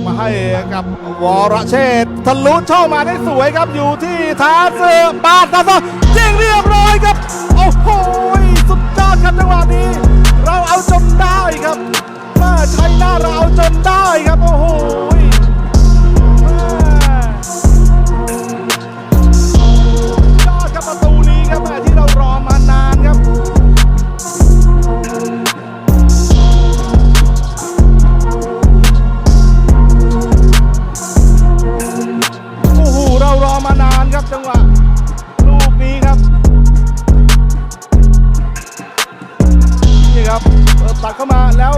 กมาให้กับวรเชษทะลุช่องมาได้สวยครับอยู่ที่ท้าเสือบาดตาซอยิง จังหวะลูกนี้ครับนี่ครับเปิดตัดเข้ามาแล้ว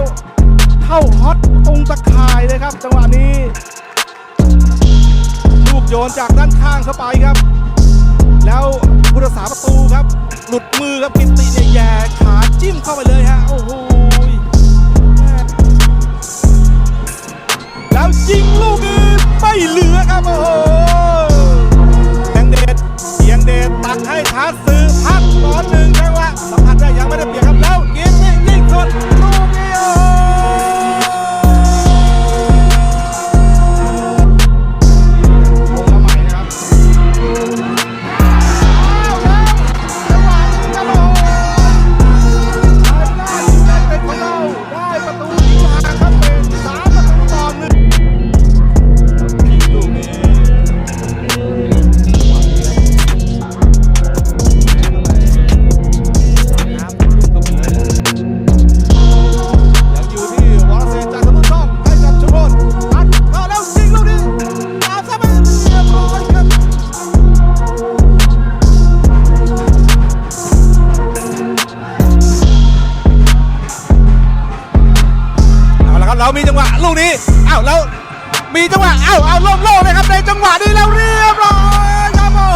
เข้าฮอตตรงตะข่ายเลยครับ จังหวะนี้ ลูกโยนจากด้านข้างเข้าไปครับ แล้วผู้รักษาประตูครับ หลุดมือครับกิตติเนี่ยแย่ขาจิ้มเข้าไปเลยฮะโอ้โหแล้วยิงลูกนี้ไม่เหลือ ครับเรามีจังหวะลูกนี้อ้าวแล้วมีจังหวะอ้าวเอาโล่มโลกนะครับในจังหวะนี้แล้วเรียบร้อยครับโอ้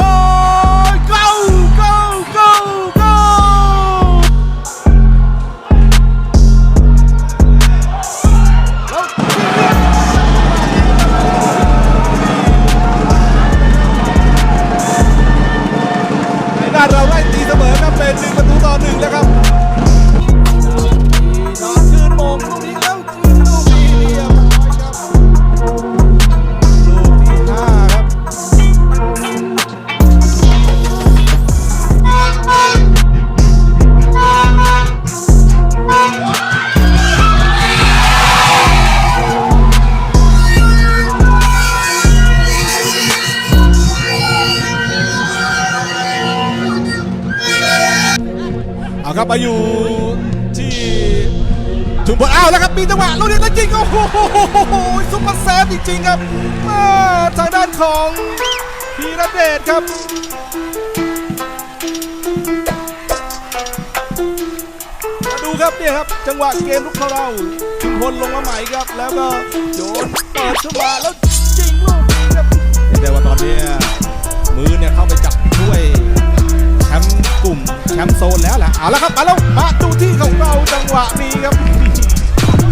ครับมาอยู่ที่ชุมพลอ้าวแล้วครับมีจังหวะลูกนี้แล้วยิงโอ้โหซุปเปอร์เซฟจริงๆครับอ่าทางด้านของพีระเดชครับมาดูครับเนี่ยครับจังหวะเกมลุกของเราชุมพลลงมาใหม่ครับ แล้วก็โยนเปิดเข้ามาแล้วยิงลูกนี้ครับแต่ว่าตอนนี้มือเนี่ยเข้าไปจับช่วย กลุ่มแชมป์โซนแล้วแหละเอาละครับมาแล้วมาดูที่ของเราจังหวะนี้ครับ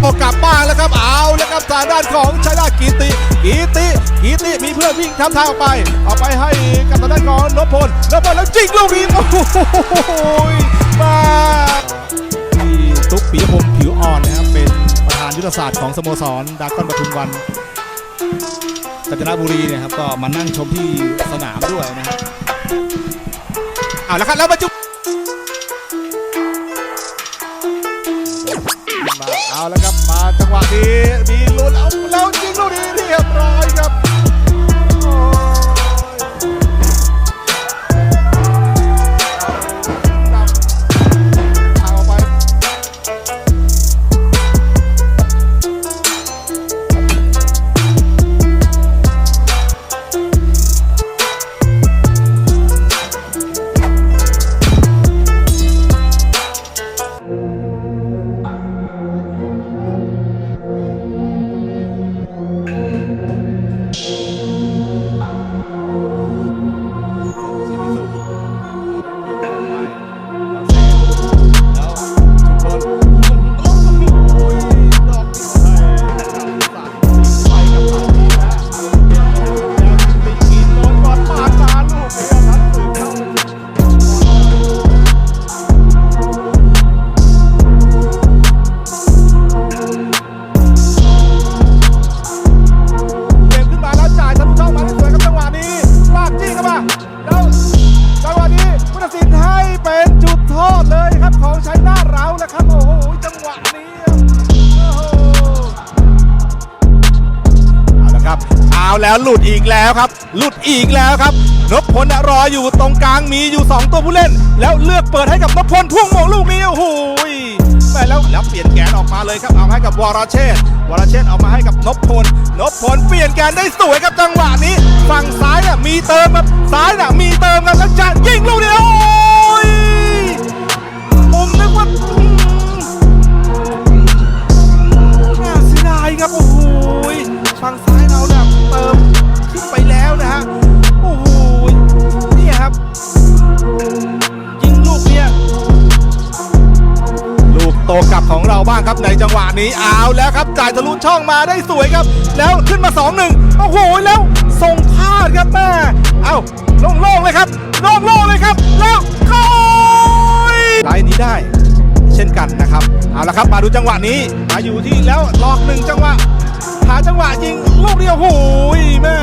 ออกกลับบ้านแล้วครับเอาแล้วครับทางด้านของชัยนากีติกีติกีติมีเพื่อนวิ่งทำทางออกไปเอาไปให้กับทางด้านของนพพลนพพลแล้วจิงลูกนี้โอ้โหมาที่ตุ๊กปีพงผิวอ่อนนะครับเป็นประธานยุทธศาสตร์ของสโมสรดากอนปทุมวันกาญจนบุรีเนี่ยครับก็มานั่งชมที่สนามด้วยนะครับ เอาละครับแล้วมาจุ๊บเอาละครับมาจังหวะนี้มี แล้วหลุดอีกแล้วครับ หลุดอีกแล้วครับนพพลรออยู่ตรงกลางมีอยู่ 2 ตัวผู้เล่น แล้วเลือกเปิดให้กับนพพลพุ่งมงลูกนี้โอ้โหแม่แล้วแล้วเปลี่ยนแกนออกมาเลยครับเอาให้กับวรเชษฐ์วรเชษฐ์เอามาให้กับนพพลนพพลเปลี่ยนแกนได้สวยครับจังหวะนี้ ฝั่งซ้ายน่ะมีเติมครับซ้ายน่ะมีเติมครับแล้วจะยิงลูกนี้โอ้ย บ้างครับในจังหวะนี้เอาแล้วครับจ่ายทะลุช่องมาได้สวยครับ แล้วขึ้นมา 2-1 โอ้โหแล้วส่งพลาดครับแม่เอ้าโล่งๆเลยครับโล่งๆเลยครับ แล้วโอ้ยไลน์นี้ได้ เช่นกันนะครับเอาละครับมาดูจังหวะนี้มาอยู่ที่แล้วหลอกหนึ่งจังหวะหาจังหวะยิงลูกเดียวโอ้โหแม่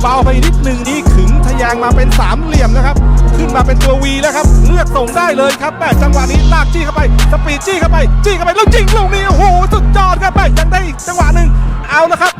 เบาไปนิดหนึ่งนี่ขึงทะแยงมาเป็นสามเหลี่ยมนะครับ ขึ้นมาเป็นตัววีแล้วครับ เลือกส่งได้เลยครับแม่จังหวะนี้ลากจี้เข้าไป สปีดจี้เข้าไป จี้เข้าไปแล้วยิงลูกนี้โอ้โหสุดยอดครับแม่ยังได้อีกจังหวะหนึ่งเอาละครับ